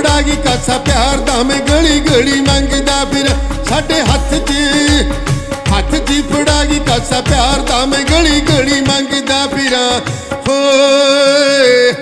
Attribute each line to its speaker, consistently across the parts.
Speaker 1: ਫੜਾ ਗਈ ਕਾਸਾ ਪਿਆਰ ਦਾ ਮੈਂ ਗਲੀ ਗਲੀ ਮੰਗਦਾ ਫਿਰ ਸਾਡੇ ਹੱਥ 'ਚ ਹੱਥ 'ਚ ਫੜਾ ਗਈ ਕਾਸਾ ਪਿਆਰ ਦਾ ਮੈਂ ਗਲੀ ਗਲੀ ਮੰਗਦਾ ਫਿਰਾਂ। ਹੋਏ।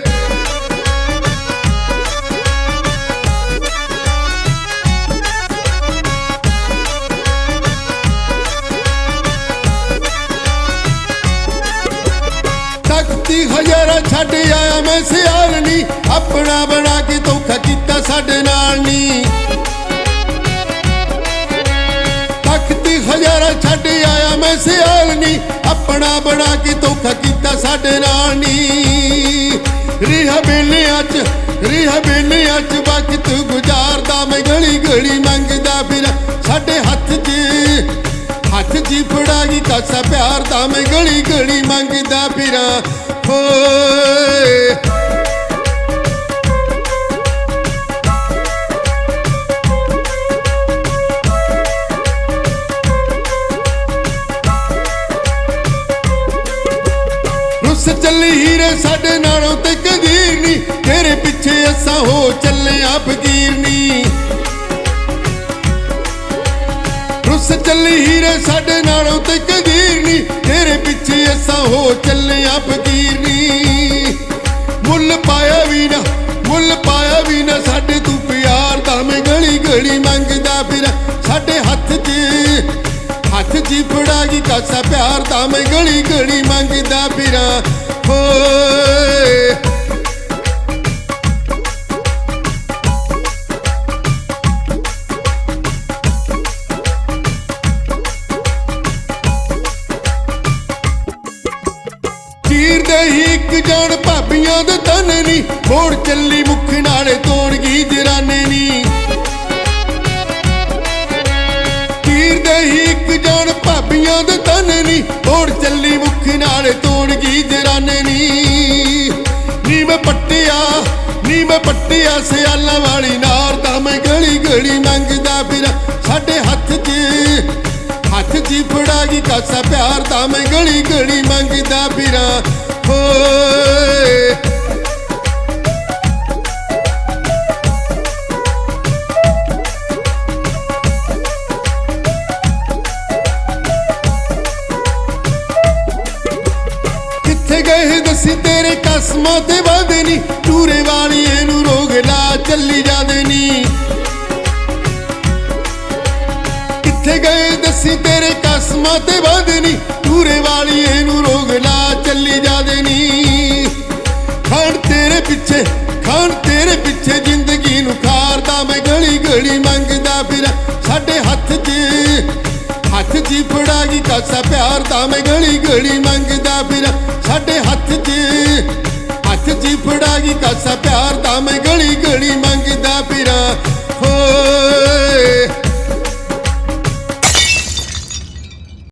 Speaker 1: ਤਖਤੀ ਹਜ਼ਾਰਾਂ ਛੱਡ ਆਇਆ ਮੈਂ ਸਿਆਲ ਨੀ। ਆਪਣਾ ਬਣਾ ਕੇ ਧੋਖਾ ਕੀਤਾ ਸਾਡੇ ਨਾਲ ਨੀ। ਤਖਤੀ ਹਜ਼ਾਰਾਂ ਛੱਡ ਆਇਆ ਮੈਂ ਸਿਆਲ ਨੀ। ਆਪਣਾ ਬਣਾ ਕੇ ਧੋਖਾ ਕੀਤਾ ਸਾਡੇ ਨਾਲ ਨੀ। ਰਿਹਾ ਬੇਲਿਆਂ ਚ, ਰਿਹਾ ਬੇਲਿਆਂ ਚ ਵਕਤ ਗੁਜ਼ਾਰਦਾ ਮੈਂ ਗਲੀ ਗਲੀ ਮੰਗਦਾ ਫਿਰ ਸਾਡੇ ਹੱਥ 'ਚ। ਹੱਥ 'ਚ ਫੜਾ ਗਈ ਕਾਸਾ ਪਿਆਰ ਦਾ ਮੈਂ ਗਲੀ ਗਲੀ ਮੰਗਦਾ ਫਿਰਾਂ। ਹੋਏ ਰੁੱਸ ਚੱਲੀ ਹੀਰੇ ਸਾਡੇ ਨਾਲੋਂ ਤੇ ਕਦੀਰ ਨੀ। ਤੇਰੇ ਪਿੱਛੇ ਅਸਾਂ ਹੋ ਚੱਲੇ ਆ ਫਕੀਰ ਨੀ। ਰੁੱਸ ਚੱਲੀ ਹੀਰੇ ਸਾਡੇ ਨਾਲੋਂ ਤੇ ਕਦੀਰ ਨੀ। ਤੇਰੇ ਪਿੱਛੇ ਅਸਾਂ ਹੋ ਚੱਲੇ ਆ ਫਕੀਰ ਨੀ। ਮੁੱਲ ਪਾਇਆ ਵੀ ਨਾ, ਮੁੱਲ ਪਾਇਆ ਵੀ ਨਾ ਸਾਡੇ ਤੂੰ ਪਿਆਰ ਦਾ ਮੈਂ ਗਲੀ ਗਲੀ ਮੰਗਦਾ ਫਿਰ। ਹੱਥ 'ਚ ਕਾਸਾ ਪਿਆਰ ਦਾ ਮੈਂ ਗਲੀ ਗਲੀ ਮੰਗਦਾ ਫਿਰਾਂ। ਹੋਏ। ਚੀਰ ਦੇ ਹੀ ਇੱਕ ਜਾਣ ਭਾਬੀਆਂ ਦੇ ਤਨ ਨੀ, ਮੋੜ ਚੱਲੀ ਮੁਖ ਨਾਲੇ ਤੋੜ ਗਈ ਜਰਾਨੇ ਨੀ। ਨਾਲੇ ਤੋੜ ਗਈ ਜਰਾਨੇ ਨੀ। ਨੀ ਮੈਂ ਪੱਟਿਆ ਨੀ ਮੈਂ ਪੱਟਿਆ ਸਿਆਲਾਂ ਵਾਲੀ ਨਾਰ ਦਾ ਮੈਂ ਗਲੀ ਗਲੀ ਮੰਗਦਾ ਫਿਰ। ਸਾਡੇ ਹੱਥ 'ਚ ਹੱਥ 'ਚ ਫੜਾ ਗਈ ਕਾਸਾ ਪਿਆਰ ਦਾ ਮੈਂ ਗਲੀ ਗਲੀ ਮੰਗਦਾ ਫਿਰਾਂ। ਹੋਏ ਗਏ ਦੱਸੀ ਤੇਰੇ ਕਸਮਾਂ ਤੇ ਵਾਦੇ ਨਹੀਂ ਟੂਰੇ ਵਾਲੀ ਇਹਨੂੰ ਰੋਗ ਲਾ ਚੱਲੀ ਜਾਂਦੇ ਨਹੀਂ ਕਿੱਥੇ ਗਏ ਦੱਸੀ ਤੇਰੇ ਕਸਮਾਂ ਤੇ ਵਾਦੇ ਨਹੀਂ ਟੂਰੇ ਵਾਲੀਏ ਨੂੰ ਰੋਗ ਲਾ ਚੱਲੀ ਜਾਂਦੇ ਨਹੀਂ ਖਾਣ ਤੇਰੇ ਪਿੱਛੇ, ਖਾਣ ਤੇਰੇ ਪਿੱਛੇ ਜ਼ਿੰਦਗੀ ਨੂੰ ਖਾਰਦਾ ਮੈਂ ਗਲੀ ਗਲੀ ਮੰਗਦਾ ਫਿਰ। ਹੱਥ 'ਚ ਫੜਾ ਗਈ ਕਾਸਾ ਪਿਆਰ ਦਾ ਮੈਂ ਗਲੀ ਗਲੀ ਮੰਗਦਾ ਫਿਰ ਸਾਡੇ ਹੱਥ 'ਚ ਹੱਥ 'ਚ ਫੜਾਗੀ ਕਾਸਾ ਪਿਆਰ ਦਾ ਮੈਂ ਗਲੀ ਗਲੀ ਮੰਗਦਾ